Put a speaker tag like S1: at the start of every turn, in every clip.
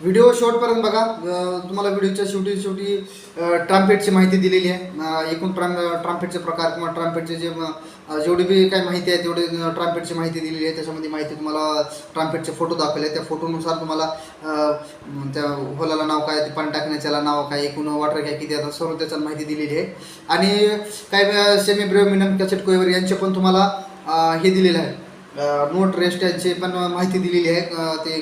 S1: Video शॉर्टपर्यंत बघा. तुम्हाला व्हिडिओच्या शेवटी शेवटी ट्राम्पेटची माहिती दिलेली आहे. एकूण ट्राम ट्राम्पेटचे प्रकार किंवा ट्राम्पेटचे जे जेवढी बी काही माहिती आहे तेवढी ट्राम्पेटची माहिती दिलेली आहे. त्याच्यामध्ये माहिती तुम्हाला ट्राम्पेटचे फोटो दाखवले. त्या फोटोनुसार तुम्हाला त्या होलाला नाव काय ते पाणी टाकण्याच्याला नाव काय एकूण वॉटर काय किती आता सर्व त्याच्यात माहिती दिलेली आहे. आणि काही सेमी ब्रेमिनम कॅसेट कोयवर यांचे पण तुम्हाला हे दिलेलं आहे. नोट रेस्ट यांची पण माहिती दिलेली आहे. ते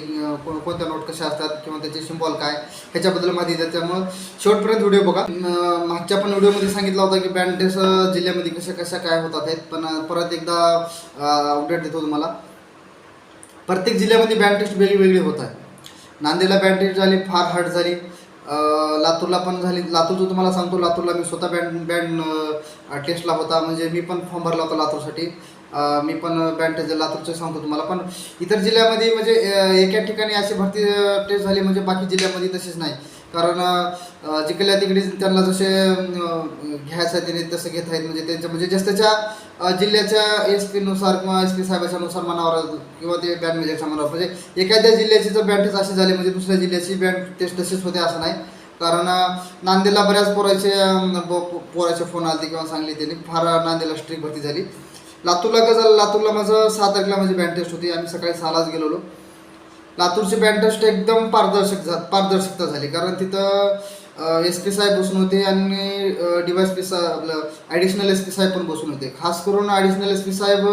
S1: कोणत्या नोट कशा असतात किंवा त्याचे सिम्बॉल काय ह्याच्याबद्दल माहिती देतात त्यामुळं शेवटपर्यंत व्हिडिओ बघा. मागच्या पण व्हिडिओमध्ये सांगितलं होतं की बँडेस जिल्ह्यामध्ये कशा कशा काय होतात आहेत पण परत एकदा अपडेट देतो तुम्हाला. प्रत्येक जिल्ह्यामध्ये बँड टेस्ट वेगळी होत आहे. नांदेडला बँड टेस्ट झाली फार हार्ड झाली. लातूरला पण झाली. लातूरचं तुम्हाला सांगतो लातूरला मी स्वतः बँड बँड टेस्टला होता. म्हणजे मी पण फॉर्म भरला होता लातूरसाठी. मी पण बँड लातूरचं सांगतो तुम्हाला. पण इतर जिल्ह्यामध्ये म्हणजे एका ठिकाणी अशी भरती टेस्ट झाली म्हणजे बाकी जिल्ह्यामध्ये तसेच नाही. कारण जिकडल्या तिकडे त्यांना जसे घ्यायचं आहे त्याने तसं घेत आहेत. म्हणजे त्यांच्या म्हणजे जस त्याच्या जिल्ह्याच्या एस पीनुसार किंवा एस पी साहेबाच्या नुसार मनावर किंवा ते बँड मेजरच्या मनावर म्हणजे एखाद्या जिल्ह्याची जर बँड टेस्ट अशी झाली म्हणजे दुसऱ्या जिल्ह्याची बँड टेस्ट तशीच होते असं नाही. कारण नांदेडला बऱ्याच पोराचे पोराचे फोन आले किंवा सांगले त्यांनी. फार नांदेडला स्ट्रिक भरती झाली. लातूरला कसं झालं? लातूरला माझं सहा तारखेला माझी बँड टेस्ट होती. आम्ही सकाळी सहालाच गेलेलो. लातूरची बँड टेस्ट एकदम पारदर्शक झा पारदर्शकता झाली. कारण तिथं एस पी साहेब बसून होते आणि डिवायस पी साहेब आपलं ॲडिशनल एस पी साहेब पण बसून होते. खास करून ॲडिशनल एस पी साहेब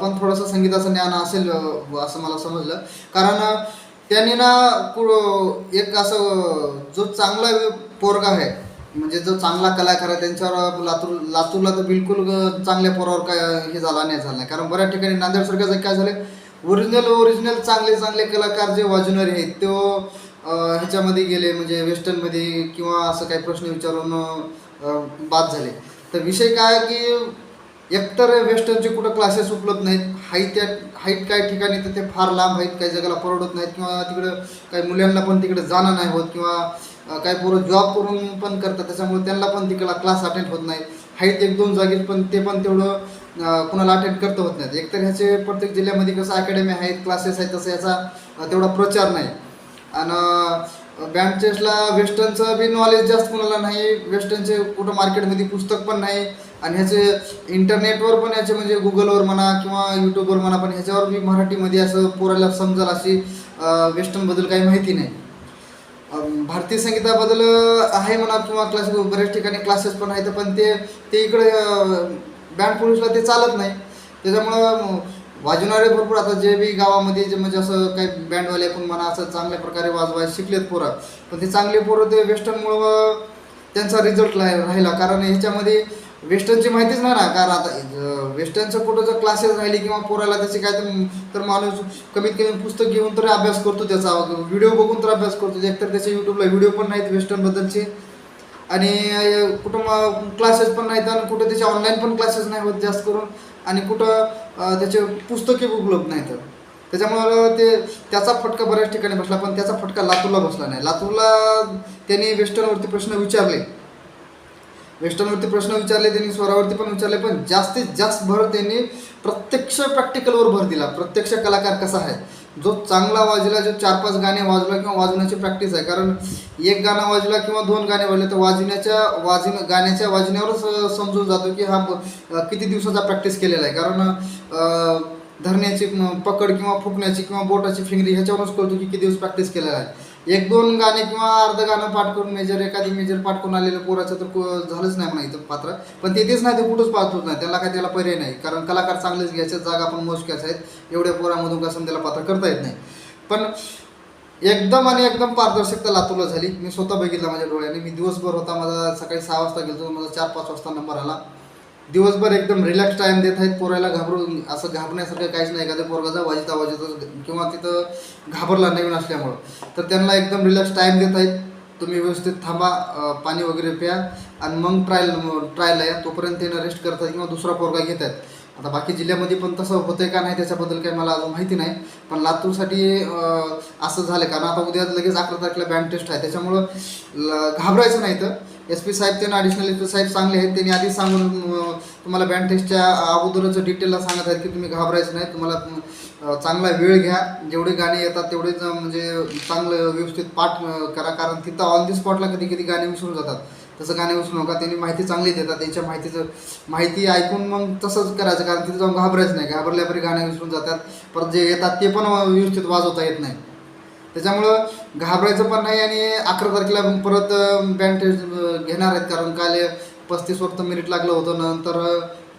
S1: पण थोडंसं संगीताचं ज्ञान असेल असं मला समजलं. कारण त्यांनी ना एक असं जो चांगला पोरगा आहे म्हणजे जो चांगला कलाकार आहे त्यांच्यावर लातूर लातूरला तर बिलकुल चांगल्या पोरावर काय हे झाला नाही झाला नाही. कारण बऱ्याच ठिकाणी नांदेडसारख्या काय झालं ओरिजिनल ओरिजिनल चांगले चांगले कलाकार जे वाजवणारे आहेत तो ह्याच्यामध्ये गेले म्हणजे वेस्टर्नमध्ये किंवा असं काही प्रश्न विचारून बाद झाले. तर विषय काय आहे की एकतर वेस्टर्नचे कुठं क्लासेस उपलब्ध नाहीत हाईट त्या हाईट काही ठिकाणी तर ते फार लांब आहेत काही जगाला परवडत नाहीत किंवा तिकडं काही मुलांना पण तिकडे जाणं नाही होत किंवा काही पोरं जॉब करून पण करतात. त्याच्यामुळे त्यांना पण तिकडला क्लास अटेंड होत नाही. आहेत एक दोन जागी पण ते पण तेवढं कुणाला अटेंड करता होत नाहीत. एकतर ह्याचे प्रत्येक जिल्ह्यामध्ये कसं अकॅडमी आहेत क्लासेस आहेत तसं याचा तेवढा प्रचार नाही. आणि बँड चेसला वेस्टर्नचं बी नॉलेज जास्त कुणाला नाही. वेस्टर्नचे कुठं मार्केटमध्ये पुस्तक पण नाही. आणि ह्याचे इंटरनेटवर पण याचे म्हणजे गुगलवर म्हणा किंवा यूट्यूबवर म्हणा पण ह्याच्यावर बी मराठीमध्ये असं पोराला समजाल अशी वेस्टर्नबद्दल काही माहिती नाही. भारतीय संगीताबद्दल आहे म्हणा किंवा क्लास बऱ्याच ठिकाणी क्लासेस पण आहेत पण ते ते इकडे बँड पोलिसला ते चालत नाही. त्याच्यामुळं वाजवणारे भरपूर आता जे बी गावामध्ये जे म्हणजे असं काही बँडवाले पण म्हणा असं चांगल्या प्रकारे वाजवाय शिकलेत पोरं. पण ते चांगले पोरं ते वेस्टर्नमुळं त्यांचा रिझल्ट राहिला. कारण ह्याच्यामध्ये वेस्टर्नची माहितीच नाही ना कारण आता वेस्टर्नचं कुठं जर क्लासेस राहिली किंवा पोराला त्याची काय तर तर माणूस कमीत कमी पुस्तक घेऊन तरी अभ्यास करतो त्याचा. व्हिडिओ बघून तर अभ्यास करतो. एकतर त्याच्या यूट्यूबला व्हिडिओ पण नाहीत वेस्टर्नबद्दलचे आणि कुठं क्लासेस पण नाहीत आणि कुठं त्याचे ऑनलाईन पण क्लासेस नाही होत जास्त करून. आणि कुठं त्याचे पुस्तके उपलब्ध नाहीत. त्याच्यामुळं ते त्याचा फटका बऱ्याच ठिकाणी बसला पण त्याचा फटका लातूरला बसला नाही. लातूरला त्यांनी वेस्टर्नवरती प्रश्न विचारले. वेस्टर्नवरती प्रश्न विचारले त्यांनी स्वरावरती पण विचारले पण जास्तीत जास्त भर त्यांनी प्रत्यक्ष प्रॅक्टिकलवर भर दिला. प्रत्यक्ष कलाकार कसा आहे? जो चांगला वाजला जो चार पाच गाणे वाजला किंवा वाजवण्याची प्रॅक्टिस आहे. कारण एक गाणं वाजला किंवा दोन गाणे वाजले तर वाजण्याच्या वाजन गाण्याच्या वाजण्यावरच समजून जातो की हा किती दिवसाचा प्रॅक्टिस केलेला आहे. कारण धरण्याची पकड किंवा फुकण्याची किंवा बोटाची फिंगरी ह्याच्यावरच कळतो की किती दिवस प्रॅक्टिस केलेला आहे. एक दोन गाणे किंवा अर्ध गाणं पाठ करून मेजर एखादी मेजर पाठ करून आलेलं पोराचं तर को- झालंच नाही म्हणा इथं पात्र. पण ते तेच नाही ते कुठंच पाहत होत नाही. त्याला काय त्याला पर्याय नाही. कारण कलाकार चांगलेच घ्यायचे जागा पण मोजक्याच आहेत. एवढ्या पोरामधून कसं त्याला पात्र करता येत नाही. पण एकदम आणि एकदम पारदर्शकता लातूरला झाली. मी स्वतः बघितला माझ्या डोळ्याने. मी दिवसभर होता माझा सकाळी सहा वाजता गेलो माझा चार पाच वाजता नंबर आला. दिवसभर एकदम रिलॅक्स टाईम देत आहेत पोरायला घाबरून असं घाबरण्यासारखं काहीच नाही. एखाद्या पोरगाचा वाजता वाजता किंवा तिथं घाबरला नवीन असल्यामुळं. तर त्यांना एकदम रिलॅक्स टाईम देत आहेत. तुम्ही व्यवस्थित थांबा पाणी वगैरे प्या आणि मग ट्रायल ट्रायलला या तोपर्यंत त्यांना रेस्ट करतात किंवा दुसरा पोरगा घेत आहेत. आता बाकी जिल्ह्यामध्ये पण तसं होतंय का नाही त्याच्याबद्दल काही मला अजून माहिती नाही. पण लातूरसाठी असं झालं कारण आता उद्या लगेच अकरा तारखेला बँड टेस्ट आहे. त्याच्यामुळं ल- घाबरायचं नाही तर एस पी साहेब त्यांना ॲडिशनल एस पी साहेब चांगले आहेत. त्यांनी आधी सांगून तुम्हाला बँड टेस्टच्या अगोदरच डिटेलला सांगत आहेत की तुम्ही घाबरायचं नाही. तुम्हाला चांगला वेळ घ्या. जेवढे गाणे येतात तेवढेच म्हणजे चांगलं व्यवस्थित पाठ करा. कारण तिथं ऑन दी स्पॉटला कधी कधी गाणे विसरून जातात. तसं गाणे विसरू नका. त्यांनी माहिती चांगली देतात. त्यांच्या माहितीचं माहिती ऐकून मग तसंच करायचं. कारण तिथे जाऊन घाबरायचं नाही. घाबरल्यापरी गाणे विसरून जातात. परत जे येतात ते पण व्यवस्थित वाजवता येत नाही. त्याच्यामुळं घाबरायचं पण नाही आणि अकरा तारखेला मग परत बँड टेस्ट घेणार आहेत. कारण काल पस्तीस वक्त मिनिट लागलं होतं. नंतर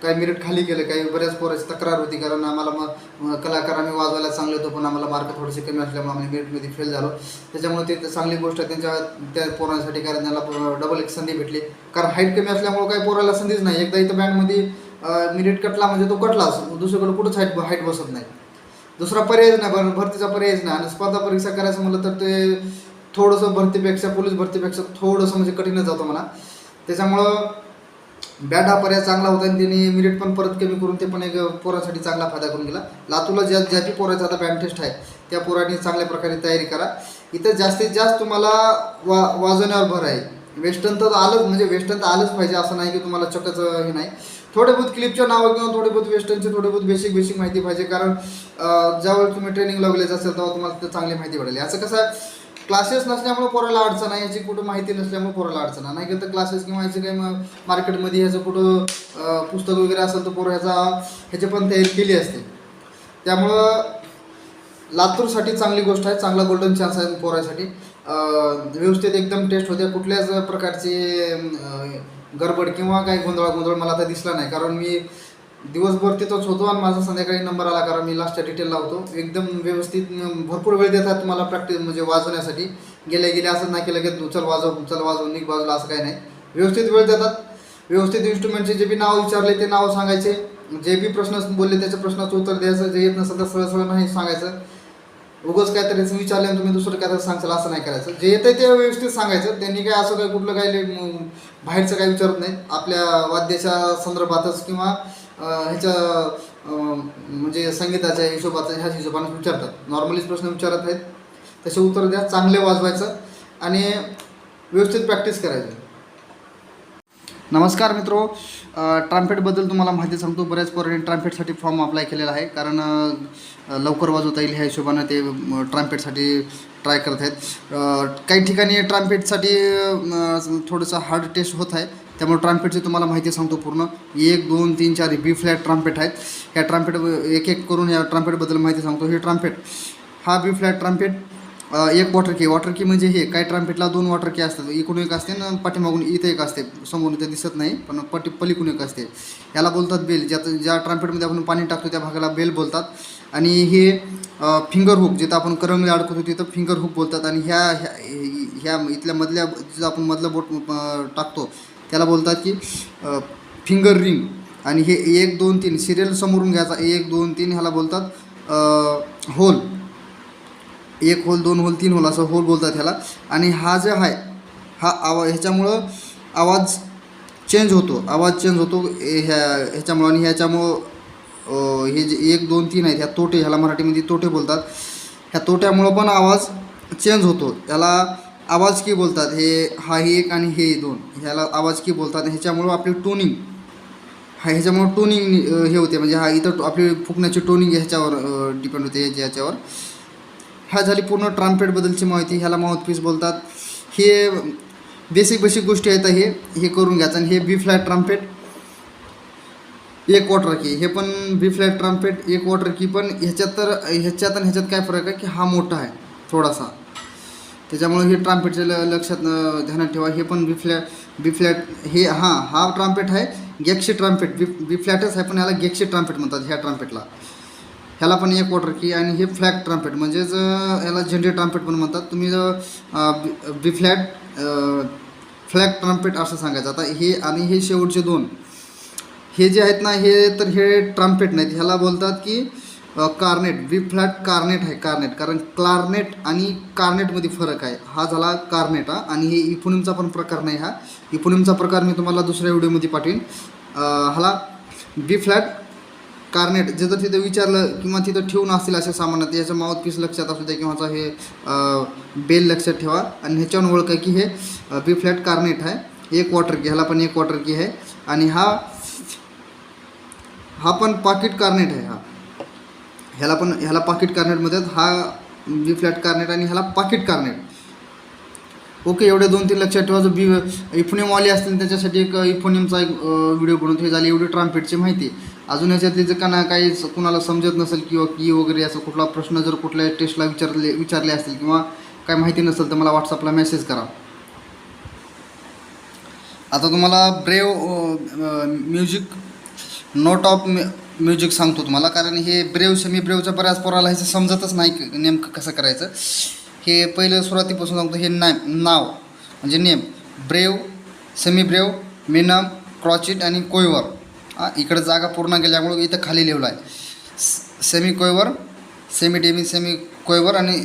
S1: काही मिनिट खाली गेलं काही बऱ्याच पोराची तक्रार होती. कारण आम्हाला मग कलाकार आम्ही वाजवायला चांगले होतो. पण आम्हाला मार्क थोडेसे कमी असल्यामुळे आम्ही मिनिटमध्ये फेल झालो. त्याच्यामुळे ते चांगली गोष्ट आहे. त्यांच्या त्या पोरांसाठी कारण त्यांना डबल एक संधी भेटली. कारण हाईट कमी असल्यामुळे काही पोराला संधीच नाही. एकदा इथं बँडमध्ये मिनिट कटला म्हणजे तो कटलाच. दुसरीकडे कुठंच हाईट हाईट बसत नाही. दुसरा पर्यायच नाही भर भरतीचा पर्यायच नाही. आणि स्पर्धा परीक्षा करायचं म्हणलं तर ते थोडंसं भरतीपेक्षा पोलीस भरतीपेक्षा थोडंसं म्हणजे कठीणच जातं म्हणा. त्याच्यामुळं बॅट हा पर्याय चांगला होता आणि त्यांनी मिरिट पण परत कमी करून ते पण एक पोरासाठी चांगला फायदा करून गेला लातूरला ज्या ज्या बी पोराचा आता बँड टेस्ट आहे त्या पोरांनी चांगल्या प्रकारे तयारी करा. इथं जास्तीत जास्त तुम्हाला वा वाजवण्यावर भर आहे. वेस्टर्न तर आलंच म्हणजे वेस्टर्न तर आलंच पाहिजे असं नाही की तुम्हाला चकच हे नाही. थोडे बहुत क्लिपच्या नावं किंवा थोडे बहुत वेस्टर्नचे थोडे बहुत बेसिक बेसिक माहिती पाहिजे. कारण अं, ज्यावेळी तुम्ही ट्रेनिंग लागलेच असेल तेव्हा तुम्हाला चांगली माहिती पडेल. असं कसं क्लासेस नसल्यामुळे पोराला अडचण आहे याची कुठं माहिती नसल्यामुळे पोराला अडचण आहे. नाही तर क्लासेस किंवा याचे काही मग मार्केटमध्ये ह्याचं कुठं पुस्तक वगैरे असेल तर पोरं ह्याचा ह्याची पण तयारी केली असते त्यामुळं लातूरसाठी चांगली गोष्ट आहे चांगला गोल्डन चान्स आहे पोरासाठी. व्यवस्थित एकदम टेस्ट होते कुठल्याच प्रकारची गडबड किंवा काही गोंधळ गोंधळ मला आता दिसला नाही. कारण मी दिवसभर तिथंच होतो आणि माझा संध्याकाळी नंबर आला कारण मी लास्टच्या डिटेल लावतो एकदम व्यवस्थित भरपूर वेळ देतात तुम्हाला प्रॅक्टिस म्हणजे वाजवण्यासाठी. गेल्या गेल्या असं नाही केलं की चल वाजव चल वाजव निघ बाजूला असं काही नाही. व्यवस्थित वेळ देतात. व्यवस्थित इन्स्ट्रुमेंटचे जे बी नाव विचारले ते नाव सांगायचे. जे बी प्रश्न बोलले त्याच्या प्रश्नाचं उत्तर द्यायचं. जे येत नसेल तर सरळ सरळ नाही सांगायचं. उगाच काहीतरी विचारलं आणि तुम्ही दुसरं काय तरी सांगशाल असं नाही करायचं. जे येतं ते व्यवस्थित सांगायचं. त्यांनी काय असं काही कुठलं काही लई, बाहेरचं काही विचारत नाही. आपल्या वाद्याच्या संदर्भातच किंवा ह्याच्या म्हणजे संगीताच्या हिशोबाचा ह्याच हिशोबाने विचारतात. नॉर्मलीच प्रश्न विचारत आहेत. तसे उत्तर द्या चांगले वाजवायचं आणि व्यवस्थित प्रॅक्टिस करायचं. नमस्कार मित्रो. ट्राम्पेटबद्दल तुम्हाला माहिती सांगतो. बऱ्याच पोरांनी ट्राम्पेटसाठी फॉर्म अप्लाय केलेला आहे. कारण लवकर वाजवता येईल ह्या हिशोबानं ते ट्राम्पेटसाठी ट्राय करत आहेत. काही ठिकाणी ट्राम्पेटसाठी थोडंसं हार्ड टेस्ट होत आहे. त्यामुळे ट्राम्पेटची तुम्हाला माहिती सांगतो पूर्ण. एक दोन तीन चार बी फ्लॅट ट्राम्पेट आहेत. ह्या ट्राम्पेट एक एक करून या ट्राम्पेटबद्दल माहिती सांगतो. हे ट्राम्पेट हा बी फ्लॅट ट्राम्पेट एक वॉटर की वॉटर की म्हणजे हे काही ट्राम्पेटला दोन वॉटर की असतात. इकडून एक असते ना पाठीमागून इथं एक असते. समोर इथं दिसत नाही पण पटी पलीकडून एक असते. याला बोलतात बेल ज्यात ज्या ट्राम्पेटमध्ये आपण पाणी टाकतो त्या भागाला बेल बोलतात. आणि हे फिंगर हुक जिथं आपण करंगली अडकवतो तिथं फिंगर हुक बोलतात. आणि ह्या ह्या ह्या इथल्या मधल्या जिथं आपण मधलं बोट टाकतो त्याला बोलतात की फिंगर रिंग आणि हे एक दोन तीन सिरियल समोरून घ्यायचा एक दोन तीन ह्याला बोलतात होल एक होल दोन होल तीन होल असं होल बोलतात ह्याला. आणि हा जो आहे हा आवाज ह्याच्यामुळं आवाज चेंज होतो. आवाज चेंज होतो ए- ह्या ह्याच्यामुळं आणि ह्याच्यामुळं हे जे एक दोन तीन आहेत ह्या तोटे ह्याला मराठीमध्ये तोटे बोलतात. ह्या तोट्यामुळं पण आवाज चेंज होतो. ह्याला आवाज की बोलतात? हे हा एक आणि हे दोन. ह्याला आवाज की बोलतात? ह्याच्यामुळं आपली टोनिंग हा ह्याच्यामुळं टोनिंग हे होते. म्हणजे हा इथं आपली फुकण्याची टोनिंग ह्याच्यावर डिपेंड होते ह्याच्या- ह्याच्यावर ह्या झाली पूर्ण ट्राम्पेटबद्दलची माहिती ह्याला माउथपीस बोलतात. हे बेसिक बेसिक गोष्टी आहेत हे हे करून घ्यायचं आणि हे बी फ्लॅट ट्राम्पेट एक वॉटर की हे पण बी फ्लॅट ट्राम्पेट एक वॉटर की पण ह्याच्यात तर ह्याच्यात आणि ह्याच्यात काय फरक आहे की हा मोठा आहे थोडासा. त्याच्यामुळे हे ट्राम्पेटच्या ल लक्षात ध्यानात ठेवा. हे पण बी फ्लॅट बी फ्लॅट हे हां हा ट्राम्पेट आहे गॅक्शी ट्राम्पेट बी बी फ्लॅटच आहे पण ह्याला गॅक्शी ट्राम्पेट म्हणतात ह्या ट्राम्पेटला ह्याला पण एक वॉटर की आणि हे फ्लॅट ट्राम्पेट म्हणजेच याला झेंडे ट्राम्पेट पण म्हणतात. तुम्ही B- flat flat flag trumpet असं सांगायचं. आता हे आणि हे शेवटचे दोन हे जे आहेत ना हे तर हे ट्राम्पेट नाहीत. ह्याला बोलतात की कार्नेट बी फ्लॅट कार्नेट आहे कार्नेट कारण क्लार्नेट आणि कार्नेटमध्ये फरक आहे. हा झाला कार्नेट हा. आणि हे इफोनिमचा पण प्रकार नाही हा. इफोनिमचा प्रकार मी तुम्हाला दुसऱ्या व्हिडिओमध्ये पाठवीन. हाला बी फ्लॅट कार्नेट जे जर तिथं विचारलं किंवा तिथं ठेवून असतील अशा सामानात याचं माउथ पीस लक्षात असू द्या किंवा हे बेल लक्षात ठेवा. आणि ह्याच्यावरून ओळखा की हे बी फ्लॅट कार्नेट आहे. एक वॉटर की ह्याला पण एक वॉटर की आहे. आणि हा हा पण पाकिट कार्नेट आहे हा. ह्याला पण ह्याला पाकिट कार्नेटमध्ये हा बी फ्लॅट कार्नेट आणि ह्याला पाकिट कार्नेट. ओके एवढे दोन तीन लक्षात ठेवा. जो बी इफोनियमवाले असतील त्याच्यासाठी एक इफोनियमचा एक व्हिडिओ बनवून हे झाली एवढी ट्राम्पेटची माहिती. अजून याच्यातले जर का ना काही कुणाला समजत नसेल किंवा की वगैरे असं कुठला प्रश्न जर कुठल्या टेस्टला विचारले विचारले असतील किंवा काही माहिती नसेल तर मला व्हॉट्सअपला मेसेज करा. आता तुम्हाला breve music note of music सांगतो तुम्हाला. कारण हे ब्रेव सेमी ब्रेवचं बऱ्याच पोराला ह्याचं समजतच नाही नेमकं कसं करायचं. हे पहिलं सुरुवातीपासून सांगतो हे ना नाव. म्हणजे name. Breve semi breve minim crotchet आणि कोयवर इकडं जागा पूर्ण गेल्यामुळं इथं खाली लिहिलं आहे semi quaver semi demi semi quaver आणि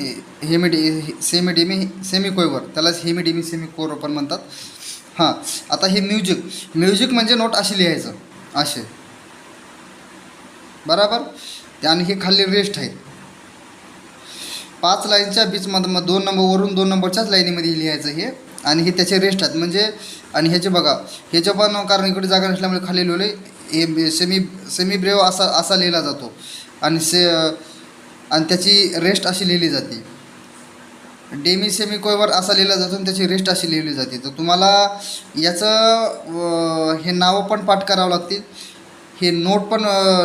S1: hemi demi semi demi semi quaver त्यालाच हेमी डेमी सेमी कोर पण म्हणतात. हां आता हे म्युझिक म्युझिक म्हणजे नोट असे लिहायचं. असे. बरोबर? आणि हे खाली रेस्ट आहेत पाच लाईनच्या बीचमध्ये मग दोन नंबरवरून दोन नंबरच्याच लाईनीमध्ये लिहायचं हे. आणि हे त्याचे रेस्ट आहेत. म्हणजे आणि ह्याचे बघा ह्याच्या पण कारण इकडे जागा नसल्यामुळे खाली लिहिले हे सेमी सेमी ब्रेव असा असा लिहिला जातो. आणि से आणि त्याची रेस्ट अशी लिहिली जाते. डेमी सेमी असा लिहिला जातो आणि त्याची रेस्ट अशी लिहिली जाते. तर तुम्हाला याचं हे नावं पण पाठ करावं लागतील. हे नोट पण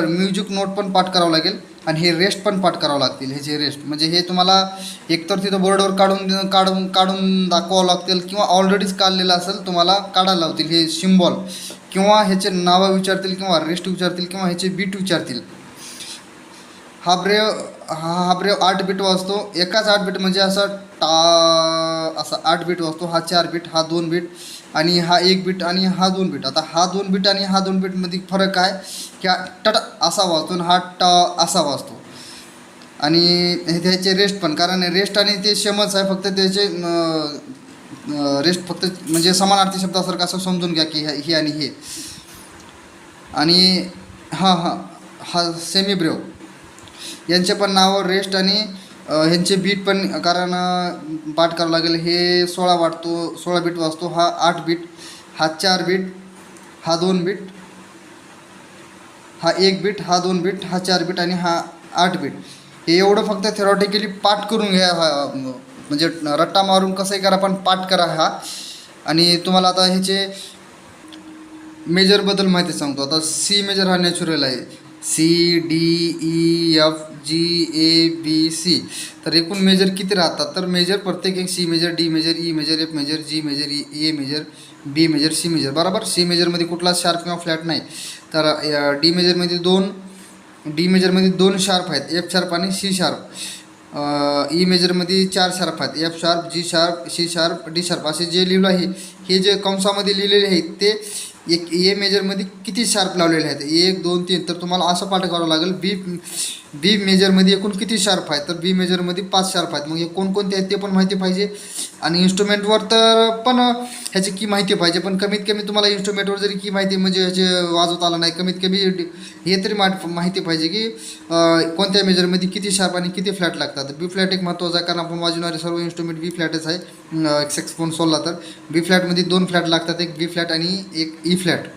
S1: म्युझिक नोट पण पाठ करावं लागेल. आणि हे रेस्ट पण पाठ करावं लागतील ह्याचे रेस्ट म्हणजे हे तुम्हाला एकतर तिथं बोर्डवर काढून काढून काढून दाखवावं लागतील किंवा ऑलरेडीच काढलेलं असेल तुम्हाला काढायला लावतील. हे सिम्बॉल किंवा ह्याचे नावं विचारतील किंवा रेस्ट विचारतील किंवा ह्याचे बीट विचारतील. हा ब्रेव हा हा ब्रेव आठ बीट वाजतो. एकाच आठ बीट म्हणजे असा टा असा आठ बीट वाजतो. हा चार बीट हा दोन बीट आणि हा एक बीट आणि हा दोन बीट आता हा दोन बीट आणि हा दोन बीटमध्ये फरक आहे की हा टट असा वाजतो आणि हा ट असा वाजतो. आणि हे त्याचे रेस्ट पण कारण रेस्ट आणि ते शमच आहे फक्त त्याचे रेस्ट फक्त म्हणजे समानार्थी शब्दासारखं असं समजून घ्या की हे आणि हे. आणि हां हां हा सेमी ब्रेव यांचे पण नावं रेस्ट आणि ह्यांचे बीट पण कारण पाठ करावं लागेल. हे सोळा वाटतो सोळा बीट वाजतो हा आठ बीट हा चार बीट हा दोन बीट हा एक बीट हा दोन बीट हा चार बीट आणि हा आठ बीट हे एवढं फक्त थेरॉटिकली पाठ करून घ्या हा म्हणजे रट्टा मारून कसंही करा पण पाठ करा हा. आणि तुम्हाला आता ह्याचे मेजरबद्दल माहिती सांगतो. आता सी मेजर हा नॅचरल आहे. C D E F G A B C. तर एकूण मेजर किती राहतात? तर मेजर प्रत्येक एक C major D major E major F major G major E A major B major C major. बरोबर? सी मेजरमध्ये कुठला शार्प किंवा फ्लॅट नाही. तर डी मेजरमध्ये दोन डी मेजरमध्ये दोन शार्प आहेत. एफ शार्प आणि सी शार्प. ई मेजरमध्ये चार शार्प आहेत. F sharp G sharp C sharp D sharp. असे जे लिहिलं आहे हे जे कंसामध्ये लिहिलेले आहेत ते एक ए मेजरमध्ये किती शार्प लावलेले आहेत? एक दोन तीन. तर तुम्हाला असं पाठ करावं लागेल बी बी मेजरमध्ये एकूण किती शार्प आहेत? तर बी मेजरमध्ये पाच शार्प आहेत. मग हे कोणकोणते आहेत ते पण माहिती पाहिजे. आणि इन्स्ट्रुमेंटवर तर पण ह्याची की माहिती पाहिजे. पण कमीत कमी तुम्हाला इन्स्ट्रुमेंटवर जरी की माहिती म्हणजे ह्याचे वाजवत आलं नाही कमीत कमी हे तरी मा माहिती पाहिजे की कोणत्या मेजरमध्ये किती शार्प आणि किती फ्लॅट लागतात. बी फ्लॅट एक महत्त्वाचा आहे कारण आपण वाजवणारे सर्व इन्स्ट्रुमेंट बी फ्लॅटच आहे. एक्सेक्स फोन सोलला तर. बी फ्लॅटमध्ये दोन फ्लॅट लागतात. एक बी फ्लॅट आणि एक e ई फ्लॅट